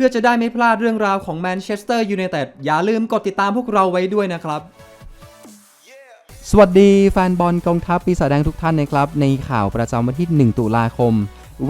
พื่อจะได้ไม่พลาดเรื่องราวของแมนเชสเตอร์ยูไนเต็ดอย่าลืมกดติดตามพวกเราไว้ด้วยนะครับ สวัสดีแฟนบอลกองทัพปีศาจแดงทุกท่านนะครับ ในข่าวประจำวันที่ 1 ตุลาคม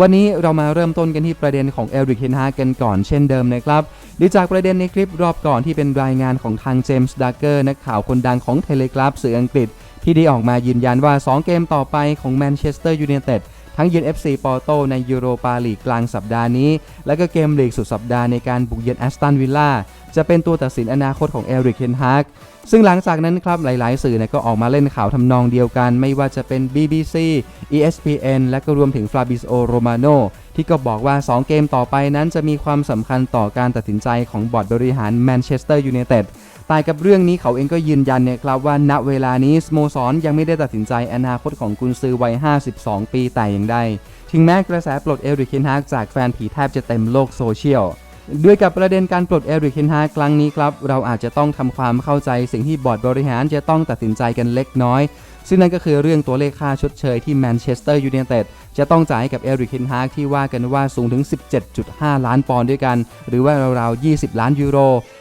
วันนี้เรามาเริ่มต้นกันที่ประเด็นของเอริกเฮนฮากันก่อนเช่นเดิมนะครับดูจากประเด็นในคลิปรอบก่อนที่เป็นรายงานของทางเจมส์ดักเกอร์นักข่าวคนดังของเทเลกราฟสื่ออังกฤษ ที่ได้ออกมายืนยันว่า 2 เกมต่อไปของแมนเชสเตอร์ยูไนเต็ด ทั้งเยือน FC ปอร์โตในยูโรปาลีกกลางสัปดาห์นี้ และก็เกมลีกสุดสัปดาห์ในการบุกเยือนแอสตันวิลล่าจะเป็นตัวตัดสินอนาคตของเอริกเฮนฮากซึ่งหลังจากนั้นครับหลาย ๆ สื่อก็ออกมาเล่นข่าวทำนองเดียวกัน ไม่ว่าจะเป็น BBC ESPN และก็รวมถึงฟลาบิโอโรมาโน ที่ก็บอกว่า 2 เกมต่อไปนั้นจะมีความสำคัญต่อการตัดสินใจของบอร์ดบริหารแมนเชสเตอร์ยูไนเต็ดแต่กับเรื่องนี้เขาเองก็ยืนยันเนี่ยครับว่าณเวลานี้สโมสรยังไม่ได้ตัดสินใจอนาคตของกุนซือวัย 52 ปีแต่อย่างใดถึงแม้กระแสปลดเอริกเคนฮากจากแฟนผีแทบจะเต็มโลกโซเชียลด้วยกับประเด็นการปลดเอริกเคนฮากครั้งนี้ครับ เราอาจจะต้องทำความเข้าใจสิ่งที่บอร์ดบริหารจะต้องตัดสินใจกันเล็กน้อย ซึ่งนั่นก็คือเรื่องตัวเลขค่าชดเชยที่แมนเชสเตอร์ยูไนเต็ดจะต้องจ่ายให้กับเอริกเคนฮากที่ว่ากันว่าสูงถึง 17.5 ล้านปอนด์ด้วยกัน หรือว่าราวๆ 20 ล้านยูโร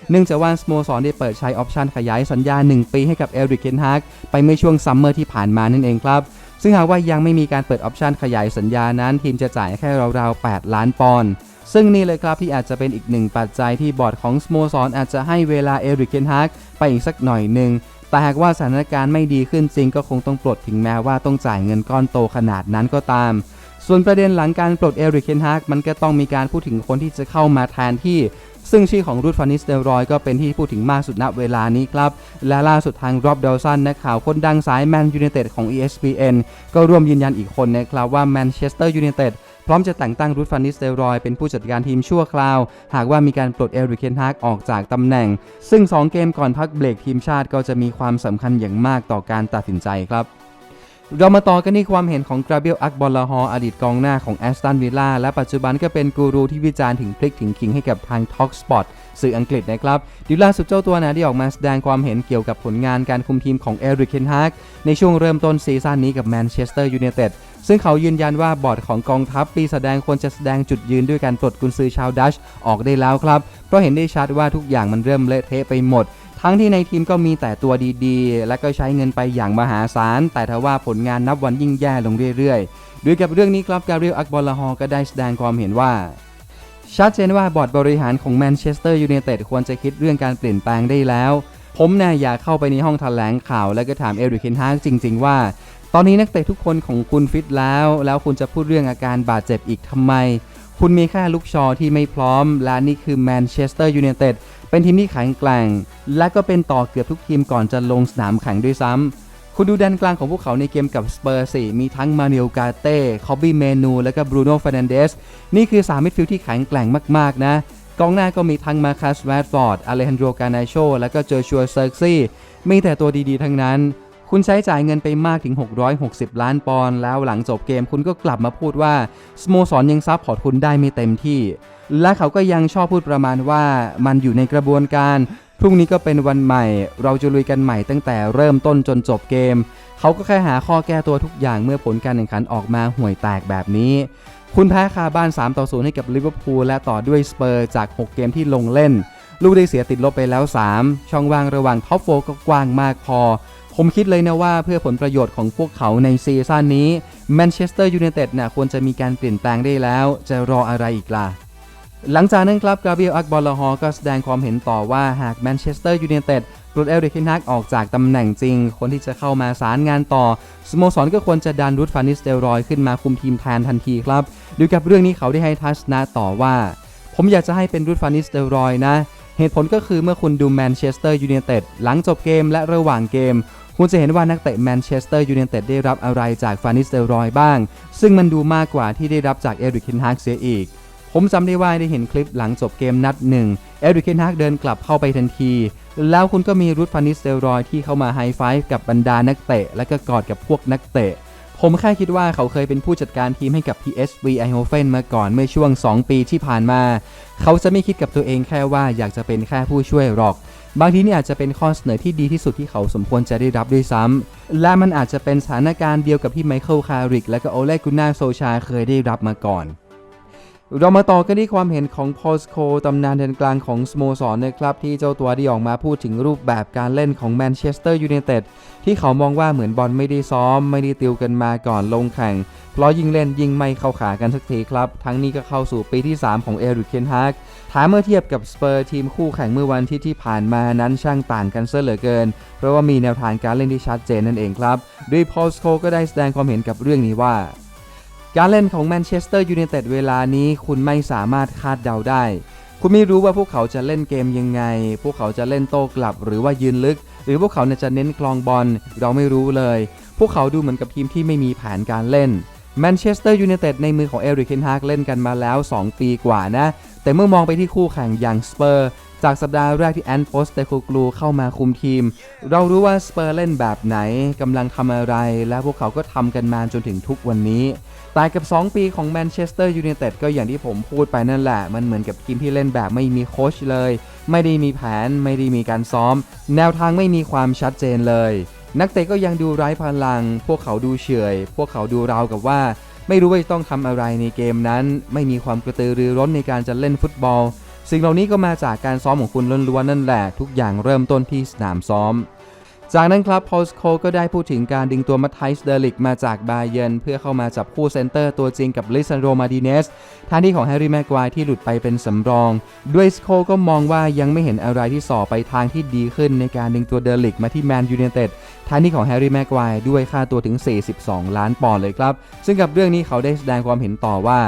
เนื่องจากว่าสโมสรได้เปิดใช้ออปชันขยายสัญญา 1 ปีให้กับเอริกเคนฮากไปเมื่อช่วงซัมเมอร์ที่ผ่านมานั่นเองครับซึ่งหากว่ายังไม่มีการเปิดออปชันขยายสัญญานั้น ทีมจะจ่ายแค่ราวๆ 8 ล้านปอนด์ซึ่งนี่เลยครับที่อาจจะเป็นอีกหนึ่งปัจจัยที่บอร์ดของสโมสรอาจจะให้เวลาเอริกเคนฮากไปอีกสักหน่อยหนึ่ง แต่หากว่าสถานการณ์ไม่ดีขึ้นจริงก็คงต้องปลดถึงแม้ว่าต้องจ่ายเงินก้อนโตขนาดนั้นก็ตาม ส่วนประเด็นหลังการปลดเอริกเคนฮากมันก็ต้องมีการพูดถึงคนที่จะเข้ามาแทนที่ซึ่งชื่อของรูดฟานิสเตอรอยก็เป็นที่พูดถึงมากสุดณเวลานี้ครับ และล่าสุดทางรอบเดลสันนักข่าวคนดังสายแมนยู i นเต็ดของ ESPN ก็ร่วมยืนยันอีกคนนะครับว่าแมนเชสเตอร์ยู i นเต็ด พร้อมจะแต่งตั้งรูดฟานิสเตรอยเป็นผู้จัดการทีมชั่วคราว หากว่ามีการปลดเอริกเคนฮากออกจากตำแหน่ง ซึ่ง 2 เกมก่อนพักเบรกทีมชาติก็จะมีความสำคัญอย่างมากต่อการตัดสินใจครับเรามาต่อกันที่ความเห็นของกราเบลอักบอลลาฮออดีตกองหน้าของแอสตันวิลล่าและปัจจุบันก็เป็นกูรูที่วิจารณ์ถึงพลิกถึงคิงให้กับทาง Talk Spot สื่ออังกฤษนะครับดิล่าสุดเจ้าตัวนะได้ออกมาแสดงความเห็นเกี่ยวกับผลงานการคุมทีมของเอริกเคนฮากในช่วงเริ่มต้นซีซั่นนี้กับแมนเชสเตอร์ยูไนเต็ด ซึ่งเขายืนยันว่าบอร์ดของกองทัพปีแสดงควรจะแสดงจุดยืนด้วยการปลดกุนซือชาวดัชออกได้แล้วครับ เพราะเห็นได้ชัดว่าทุกอย่างมันเริ่มเละเทะไปหมด ทั้งที่ในทีมก็มีแต่ตัวดีๆ และก็ใช้เงินไปอย่างมหาศาล แต่ทว่าผลงานนับวันยิ่งแย่ลงเรื่อยๆ ด้วยกับเรื่องนี้ครับกาเบรียลอักบอลลาฮอก็ได้แสดงความเห็นว่าชัดเจนว่าบอร์ดบริหารของแมนเชสเตอร์ยูไนเต็ดควรจะคิดเรื่องการเปลี่ยนแปลงได้แล้ว ผมเนี่ยอยากเข้าไปในห้องแถลงข่าว แล้วก็ถามเอริกเคนฮากจริง ๆ ว่า ตอนนี้นักเตะทุกคนของคุณฟิตแล้ว แล้วคุณจะพูดเรื่องอาการบาดเจ็บอีกทำไม คุณมีแค่ลูกชอที่ไม่พร้อม และนี่คือแมนเชสเตอร์ยูไนเต็ดเป็นทีมที่แข็งแกร่ง และก็เป็นต่อเกือบทุกทีมก่อนจะลงสนามแข่งด้วยซ้ำ คุณดูแดนกลางของพวกเขาในเกมกับสเปอร์สิมีทั้งมาเนลกาเต้คอบบี้เมนู และก็บรูโน่ฟ r นันเดส นี่คือ3มิดฟิลด์ที่แข็งแกร่งมาก ๆ นะกองหน้าก็มีทั้งมาคัสแวดฟอร์ดอเลฮันโดรกานาโช และก็เจอชัวเซอร์ซี่ มีแต่ตัวดีๆ ทั้งนั้น คุณใช้จ่ายเงินไปมากถึง 660 ล้านปอนด์แล้วหลังจบเกมคุณก็กลับมาพูดว่าสโมสรยังซับพอร์ตคุณได้ไม่เต็มที่ และเขาก็ยังชอบพูดประมาณว่ามันอยู่ในกระบวนการพรุ่งนี้ก็เป็นวันใหม่ เราจะลุยกันใหม่ตั้งแต่เริ่มต้นจนจบเกม เขาก็แค่หาข้อแก้ตัวทุกอย่างเมื่อผลการแข่งขันออกมาห่วยแตกแบบนี้ คุณแพ้คาบ้าน 3 ต่อ 0 ให้กับลิเวอร์พูลและต่อด้วยสเปอร์จาก 6 เกมที่ลงเล่น ลูกได้เสียติดลบไปแล้ว 3 ช่องว่างระหว่างท็อปโฟก็กว้างมากพอ ผมคิดเลยนะว่าเพื่อผลประโยชน์ของพวกเขาในซีซั่นนี้แมนเชสเตอร์ยูไนเต็ดน่ะควรจะมีการเปลี่ยนแปลงได้แล้ว จะรออะไรอีกล่ะ หลังจากนั้นครับกาเบรียลอักบอลลาฮอก็แสดงความเห็นต่อว่าหากแมนเชสเตอร์ยูไนเต็ดปลดเอริกเคนฮักออกจากตำแหน่งจริง คนที่จะเข้ามาสารงานต่อสโมสรก็ควรจะดันรูดฟานิสเตลรอยขึ้นมาคุมทีมแทนทันทีครับดูกับเรื่องนี้เขาได้ให้ทัศนะต่อว่า ผมอยากจะให้เป็นรูดฟานิสเตลรอยนะเหตุผลก็คือเมื่อคุณดูแมนเชสเตอร์ยูไนเต็ดหลังจบเกมและระหว่างเกม คุณจะเห็นว่านักเตะแมนเชสเตอร์ยูไนเต็ดได้รับอะไรจากฟานิสเตลรอยบ้าง ซึ่งมันดูมากกว่าที่ได้รับจากเอริกเคนฮักเสียอีก ผมจำได้ว่าได้เห็นคลิปหลังจบเกมนัดหนึ่งเอริกเคนฮักเดินกลับเข้าไปทันที แล้วคุณก็มีรูทฟานิสเตลรอยที่เข้ามาไฮไฟฟ์กับบรรดานักเตะ และก็กอดกับพวกนักเตะผมแค่คิดว่าเขาเคยเป็นผู้จัดการทีมให้กับ PSV Eindhoven มาก่อนเมื่อช่วง 2 ปีที่ผ่านมา เขาจะไม่คิดกับตัวเองแค่ว่าอยากจะเป็นแค่ผู้ช่วยหรอก บางทีนี่อาจจะเป็นข้อเสนอที่ดีที่สุดที่เขาสมควรจะได้รับด้วยซ้ำและมันอาจจะเป็นสถานการณ์เดียวกับที่ไมเคิลคาริกและก็โอเลกุน่าโซชาเคยได้รับมาก่อน เรามาต่อกันที่ความเห็นของพอสโคตำนานแดนกลางของสโมสรนะครับ ที่เจ้าตัวได้ออกมาพูดถึงรูปแบบการเล่นของแมนเชสเตอร์ยูไนเต็ดที่เขามองว่าเหมือนบอลไม่ได้ซ้อม ไม่ได้ติวกันมาก่อนลงแข่ง เพราะยิงเล่นยิงไม่เข้าขากันสักทีครับ ทั้งนี้ก็เข้าสู่ปีที่ 3 ของเอริกเคนฮากถามเมื่อเทียบกับสเปอร์ทีมคู่แข่งเมื่อวันที่ที่ผ่านมานั้นช่างต่างกันเสียเหลือเกิน เพราะว่ามีแนวทางการเล่นที่ชัดเจนนั่นเองครับโดยพอสโคก็ได้แสดงความเห็นกับเรื่องนี้ว่า การเล่นของแมนเชสเตอร์ยูไนเต็ดเวลานี้คุณไม่สามารถคาดเดาได้ คุณไม่รู้ว่าพวกเขาจะเล่นเกมยังไง พวกเขาจะเล่นโต้กลับหรือว่ายืนลึก หรือพวกเขาจะเน้นคลองบอลเราไม่รู้เลย พวกเขาดูเหมือนกับทีมที่ไม่มีแผนการเล่นแมนเชสเตอร์ยูไนเต็ดในมือของเอริกเคนฮากเล่นกันมาแล้ว 2 ปีกว่านะ แต่เมื่อมองไปที่คู่แข่งอย่างสเปอร์ จากสัปดาห์แรกที่แอนโปสเตคูกลูเข้ามาคุมทีม เรารู้ว่าสเปอร์เล่นแบบไหนกำลังทำอะไร และพวกเขาก็ทำกันมาจนถึงทุกวันนี้แต่กับ 2 ปีของแมนเชสเตอร์ยูไนเต็ดก็อย่างที่ผมพูดไปนั่นแหละ มันเหมือนกับทีมที่เล่นแบบไม่มีโค้ชเลย ไม่ได้มีแผน ไม่ได้มีการซ้อม แนวทางไม่มีความชัดเจนเลย นักเตะก็ยังดูไร้พลัง พวกเขาดูเฉยพวกเขาดูราวกับว่า ไม่รู้ว่าจะต้องทำอะไรในเกมนั้น ไม่มีความกระตือรือร้นในการจะเล่นฟุตบอล สิ่งเหล่านี้ก็มาจากการซ้อมของคุณล้วนๆนั่นแหละทุกอย่างเริ่มต้นที่สนามซ้อม จากนั้นครับพอลสโคก็ได้พูดถึงการดึงตัวมาไทส์เดลิกมาจากบาเยนเพื่อเข้ามาจับคู่เซนเตอร์ตัวจริงกับลิซันโรมาดิเนสท่างที่ของแฮร์รี่แม็กควายที่หลุดไปเป็นสำรอง ด้วยสโคก็มองว่ายังไม่เห็นอะไรที่ส่อไปทางที่ดีขึ้นในการดึงตัวเดลิกมาที่แมนยูไนเต็ดท่างที่ของแฮร์รี่แม็กควายด้วยค่าตัวถึง 42 ล้านปอนด์เลยครับ ซึ่งกับเรื่องนี้เขาได้แสดงความเห็นต่อว่า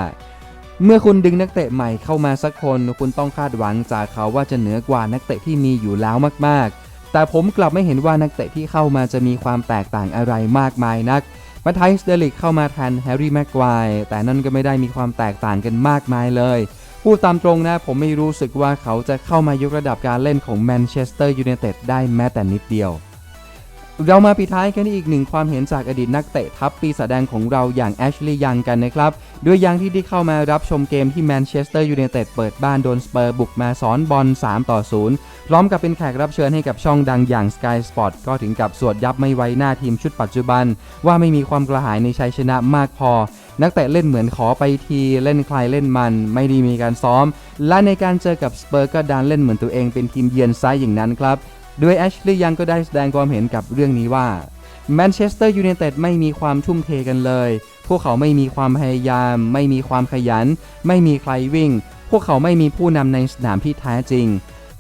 เมื่อคุณดึงนักเตะใหม่เข้ามาสักคน คุณต้องคาดหวังจากเขาว่าจะเหนือกว่านักเตะที่มีอยู่แล้วมากๆ แต่ผมกลับไม่เห็นว่านักเตะที่เข้ามาจะมีความแตกต่างอะไรมากมายนักมาไทส์เดลิกเข้ามาแทนแฮร์รี่แม็กควายแต่นั่นก็ไม่ได้มีความแตกต่างกันมากมายเลยพูดตามตรงนะผมไม่รู้สึกว่าเขาจะเข้ามายกระดับการเล่นของแมนเชสเตอร์ยูไนเต็ดได้แม้แต่นิดเดียว เรามาปิดท้ายกันที่อีกหนึ่งความเห็นจากอดีตนักเตะทัพปีศาจแดงของเราอย่างแอชลีย์ยังกันนะครับ ด้วยยังที่ได้เข้ามารับชมเกมที่แมนเชสเตอร์ยูไนเต็ดเปิดบ้านโดนสเปอร์บุกมาสอนบอล3ต่อ0พร้อมกับเป็นแขกรับเชิญให้กับช่องดังอย่าง Sky Sport ก็ถึงกับสวดยับไม่ไว้หน้าทีมชุดปัจจุบัน ว่าไม่มีความกระหายในชัยชนะมากพอ นักเตะเล่นเหมือนขอไปทีเล่นใครเล่นมัน ไม่ด้มีการซ้อม และในการเจอกับสเปอร์ก็ดันเล่นเหมือนตัวเองเป็นทีมเยือนซ้ายอย่างนั้นครับ โดยแอชลีย์ยังก็ได้แสดงความเห็นกับเรื่องนี้ว่าแมนเชสเตอร์ยูไนเต็ดไม่มีความทุ่มเทกันเลย พวกเขาไม่มีความพยายาม ไม่มีความขยัน ไม่มีใครวิ่ง พวกเขาไม่มีผู้นำในสนามที่แท้จริง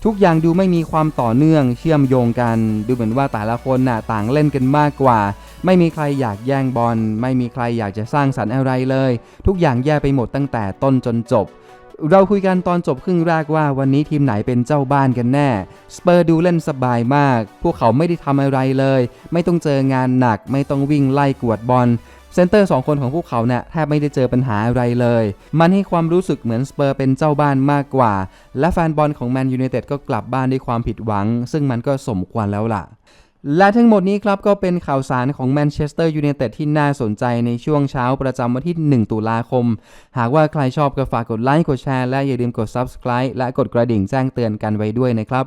ทุกอย่างดูไม่มีความต่อเนื่องเชื่อมโยงกัน ดูเหมือนว่าแต่ละคนน่ะต่างเล่นกันมากกว่า ไม่มีใครอยากแย่งบอล ไม่มีใครอยากจะสร้างสรรค์อะไรเลย ทุกอย่างแย่ไปหมดตั้งแต่ต้นจนจบ เราคุยกันตอนจบครึ่งแรกว่าวันนี้ทีมไหนเป็นเจ้าบ้านกันแน่ สเปอร์ดูเล่นสบายมาก พวกเขาไม่ได้ทำอะไรเลย ไม่ต้องเจองานหนัก ไม่ต้องวิ่งไล่กวดบอลเซนเตอร์ 2 คนของพวกเขาเนี่ยแทบไม่ได้เจอปัญหาอะไรเลย มันให้ความรู้สึกเหมือนสเปอร์เป็นเจ้าบ้านมากกว่า และแฟนบอลของแมนยูไนเต็ดก็กลับบ้านด้วยความผิดหวัง ซึ่งมันก็สมควรแล้วล่ะ และทั้งหมดนี้ครับก็เป็นข่าวสารของแมนเชสเตอร์ยูไนเต็ดที่น่าสนใจในช่วงเช้าประจำวันที่ 1 ตุลาคม หากว่าใครชอบก็ฝากกดไลค์กดแชร์และอย่าลืมกด Subscribe และกดกระดิ่งแจ้งเตือนกันไว้ด้วยนะครับ